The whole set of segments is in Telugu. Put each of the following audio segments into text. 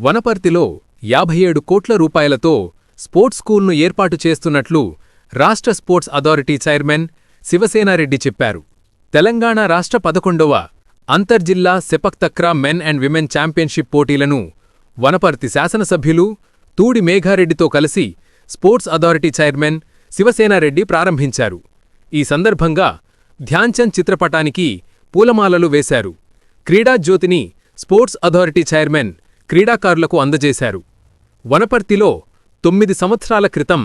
వనపర్తిలో యాభై ఏడు కోట్ల రూపాయలతో స్పోర్ట్స్ స్కూల్ను ఏర్పాటు చేస్తున్నట్లు రాష్ట్ర స్పోర్ట్స్ అథారిటీ చైర్మన్ శివసేనారెడ్డి చెప్పారు. తెలంగాణ రాష్ట్ర పదకొండవ అంతర్జిల్లా sepak takraw men and women championship పోటీలను వనపర్తి శాసనసభ్యులు తూడి మేఘారెడ్డితో కలిసి స్పోర్ట్స్ అథారిటీ చైర్మన్ శివసేనారెడ్డి ప్రారంభించారు. ఈ సందర్భంగా ధ్యాన్చంద్ చిత్రపటానికి పూలమాలలు వేశారు. క్రీడా జ్యోతిని స్పోర్ట్స్ అథారిటీ చైర్మన్ క్రీడాకారులకు అందజేశారు. వనపర్తిలో తొమ్మిది సంవత్సరాల క్రితం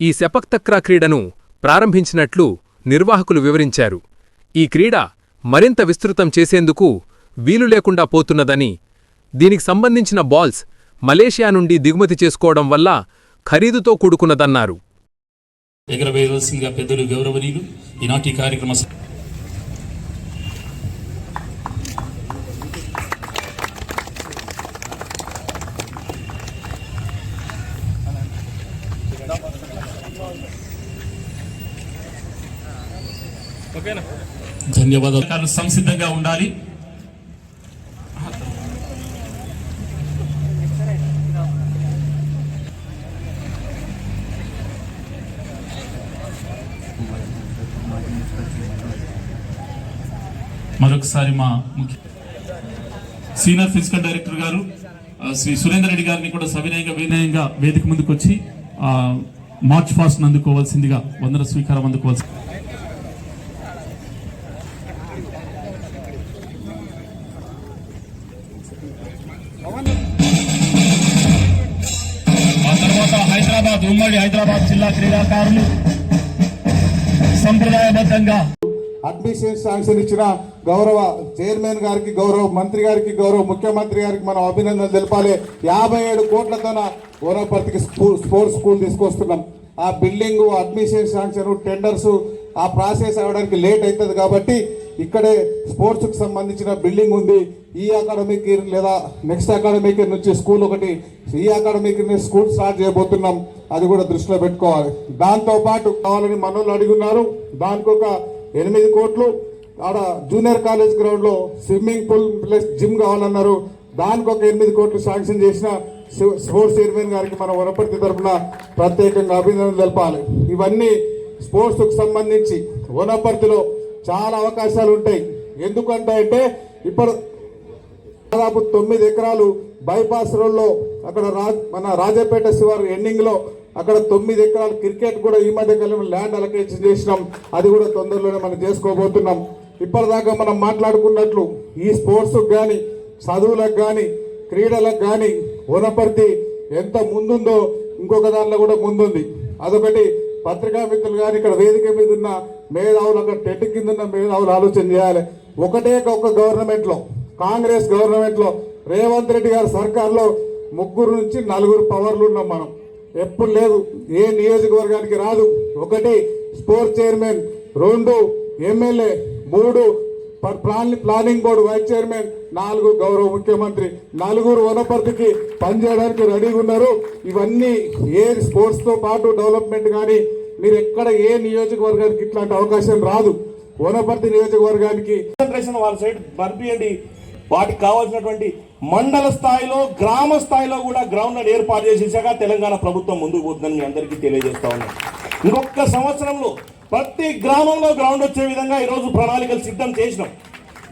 ఈ సెపక్తక్రా క్రీడను ప్రారంభించినట్లు నిర్వాహకులు వివరించారు. ఈ క్రీడ మరింత విస్తృతం చేసేందుకు వీలు లేకుండా పోతున్నదని దీనికి సంబంధించిన బాల్స్ మలేషియా నుండి దిగుమతి చేసుకోవడం వల్ల ఖరీదుతో కూడుకున్నదన్నారు. ఎగరవేయవలసిందిగా పెద్దలు గౌరవనీయులు ఈనాటి కార్యక్రమ ధన్యవాదాలు. సంసిద్ధంగా ఉండాలి. మరొకసారి మా ముఖ్య సీనియర్ ఫిజికల్ డైరెక్టర్ గారు శ్రీ సురేందర్ రెడ్డి గారిని కూడా సవినయంగా వినయంగా వేదిక ముందుకు వచ్చి మార్చ్ ఫాస్ట్ అందుకోవాల్సిందిగా వందన స్వీకారం అందుకోవాల్సి ఆ తర్వాత హైదరాబాద్ ఉమ్మడి హైదరాబాద్ జిల్లా క్రీడాకారులు సంప్రదాయబద్ధంగా అడ్మిషన్ శాంక్షన్ ఇచ్చిన గౌరవ చైర్మన్ గారికి గౌరవ మంత్రి గారికి గౌరవ ముఖ్యమంత్రి గారికి మనం అభినందనలు తెలపాలి. యాభై ఏడు కోట్లతోన ఓనపర్తికి స్కూల్ స్పోర్ట్స్ స్కూల్ తీసుకొస్తున్నాం. ఆ బిల్డింగ్ అడ్మిషన్ శాంక్షన్ టెండర్స్ ఆ ప్రాసెస్ అవ్వడానికి లేట్ అవుతుంది కాబట్టి ఇక్కడే స్పోర్ట్స్కి సంబంధించిన బిల్డింగ్ ఉంది. ఈ అకాడమిక్ ఇయర్ లేదా నెక్స్ట్ అకాడమిక్ ఇయర్ నుంచి స్కూల్ ఒకటి ఈ అకాడమిక్ ఇయర్ స్కూల్ స్టార్ట్ చేయబోతున్నాం. అది కూడా దృష్టిలో పెట్టుకోవాలి. దాంతో పాటు కావాలని మనోళ్ళు అడుగున్నారు దానికి ఒక ఎనిమిది కోట్లు ఆడ జూనియర్ కాలేజ్ గ్రౌండ్లో స్విమ్మింగ్ పూల్ ప్లస్ జిమ్ కావాలన్నారు. దానికి ఒక ఎనిమిది కోట్లు శాంక్షన్ చేసిన స్పోర్ట్స్ చైర్మన్ గారికి మన వనపర్తి తరఫున ప్రత్యేకంగా అభినందనలు తెలపాలి. ఇవన్నీ స్పోర్ట్స్కు సంబంధించి వనపర్తిలో చాలా అవకాశాలు ఉంటాయి. ఎందుకంటే అంటే ఇప్పుడు దాదాపు తొమ్మిది ఎకరాలు బైపాస్ రోడ్లో అక్కడ రా- మన రాజపేట శివారు ఎండింగ్లో అక్కడ తొమ్మిది ఎకరాలు క్రికెట్ కూడా ఈ మధ్య కాలంలో ల్యాండ్ అలకేషన్ చేసినాం. అది కూడా తొందరలోనే మనం చేసుకోబోతున్నాం. ఇప్పటిదాకా మనం మాట్లాడుకున్నట్లు ఈ స్పోర్ట్స్కి కానీ చదువులకు కానీ క్రీడలకు కానీ వనపర్తి ఎంత ముందుందో ఇంకొక దానిలో కూడా ముందుంది. అదొకటి పత్రికా మిత్రులు కానీ ఇక్కడ వేదిక మీద ఉన్న మేధావులు అక్కడ టెట్ కింద ఉన్న మేధావులు ఆలోచన చేయాలి. ఒకటే ఒక గవర్నమెంట్లో కాంగ్రెస్ గవర్నమెంట్లో రేవంత్ రెడ్డి గారి సర్కార్లో ముగ్గురు నుంచి నలుగురు పవర్లు ఉన్నాం మనం. ఎప్పుడు లేదు ఏ నియోజకవర్గానికి రాదు. ఒకటి స్పోర్ట్స్ చైర్మన్ రెండు ఎమ్మెల్యే మూడు plan planning board vice chairman నాలుగు గౌరవ ముఖ్యమంత్రి. నలుగురు వనపర్తికి పనిచేయడానికి రెడీగా ఉన్నారు. ఇవన్నీ ఏ స్పోర్ట్స్తో పాటు డెవలప్మెంట్ కానీ మీరు ఎక్కడ ఏ నియోజకవర్గానికి ఇట్లాంటి అవకాశం రాదు. వనపర్తి నియోజకవర్గానికి కాన్సన్ట్రేషన్ వాళ్ళ సైడ్ పంపియండి వాటికి కావాల్సినటువంటి మండల స్థాయిలో గ్రామ స్థాయిలో కూడా గ్రౌండ్ ఏర్పాటు చేసేసాక తెలంగాణ ప్రభుత్వం ముందుకు పోతుందని మీ అందరికీ తెలియజేస్తా ఉన్నాం. ఇంకొక సంవత్సరంలో ప్రతి గ్రామంలో గ్రౌండ్ వచ్చే విధంగా ఈరోజు ప్రణాళికలు సిద్ధం చేసినాం.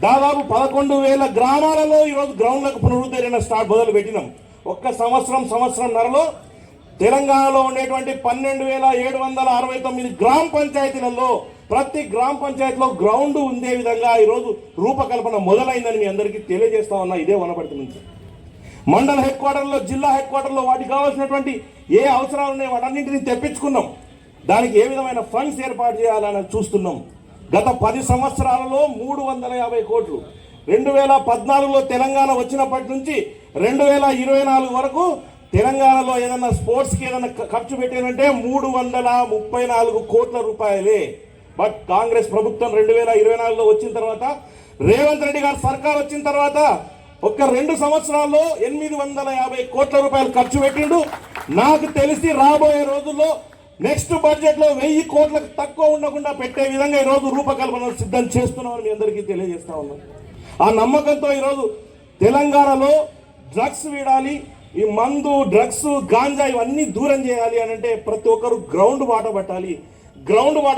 దాదాపు పదకొండు వేల గ్రామాలలో ఈరోజు గ్రౌండ్లకు పునరుద్ధరణ స్టార్ట్ మొదలు పెట్టినాం. ఒక్క సంవత్సరం సంవత్సరంన్నరలో తెలంగాణలో ఉండేటువంటి పన్నెండు వేల ఏడు వందల అరవై తొమ్మిది గ్రామ పంచాయతీలలో ప్రతి గ్రామ పంచాయతీలో గ్రౌండ్ ఉండే విధంగా ఈరోజు రూపకల్పన మొదలైందని మీ అందరికీ తెలియజేస్తా ఉన్నా ఇదే వనపర్తి నుంచి. మండల హెడ్ క్వార్టర్లో జిల్లా హెడ్ క్వార్టర్లో వాటికి కావాల్సినటువంటి ఏ అవసరాలు ఉన్నాయో వాటన్నింటినీ తెప్పించుకున్నాం. దానికి ఏ విధమైన ఫండ్స్ ఏర్పాటు చేయాలని చూస్తున్నాం. గత పది సంవత్సరాలలో మూడు వందల యాభై కోట్లు రెండు వేల పద్నాలుగులో తెలంగాణ వచ్చినప్పటి నుంచి రెండు వేల ఇరవై నాలుగు వరకు తెలంగాణలో ఏదైనా స్పోర్ట్స్కి ఏదైనా ఖర్చు పెట్టానంటే మూడు వందల ముప్పై నాలుగు కోట్ల రూపాయలే. బట్ కాంగ్రెస్ ప్రభుత్వం రెండు వేల ఇరవై నాలుగులో వచ్చిన తర్వాత రేవంత్ రెడ్డి గారు సర్కార్ వచ్చిన తర్వాత ఒక్క రెండు సంవత్సరాల్లో ఎనిమిది వందల యాభై కోట్ల రూపాయలు ఖర్చు పెట్టిండు. నాకు తెలిసి రాబోయే రోజుల్లో నెక్స్ట్ బడ్జెట్లో వెయ్యి కోట్లకు తక్కువ ఉండకుండా పెట్టే విధంగా ఈ రోజు రూపకల్పన సిద్ధం చేస్తున్నామని మీ అందరికీ తెలియజేస్తా ఉన్నాం. ఆ నమ్మకంతో ఈరోజు తెలంగాణలో డ్రగ్స్ వీడాలి ఈ మందు డ్రగ్స్ గాంజా ఇవన్నీ దూరం చేయాలి అని అంటే ప్రతి ఒక్కరు గ్రౌండ్ బాట పట్టాలి. గ్రౌండ్ బాట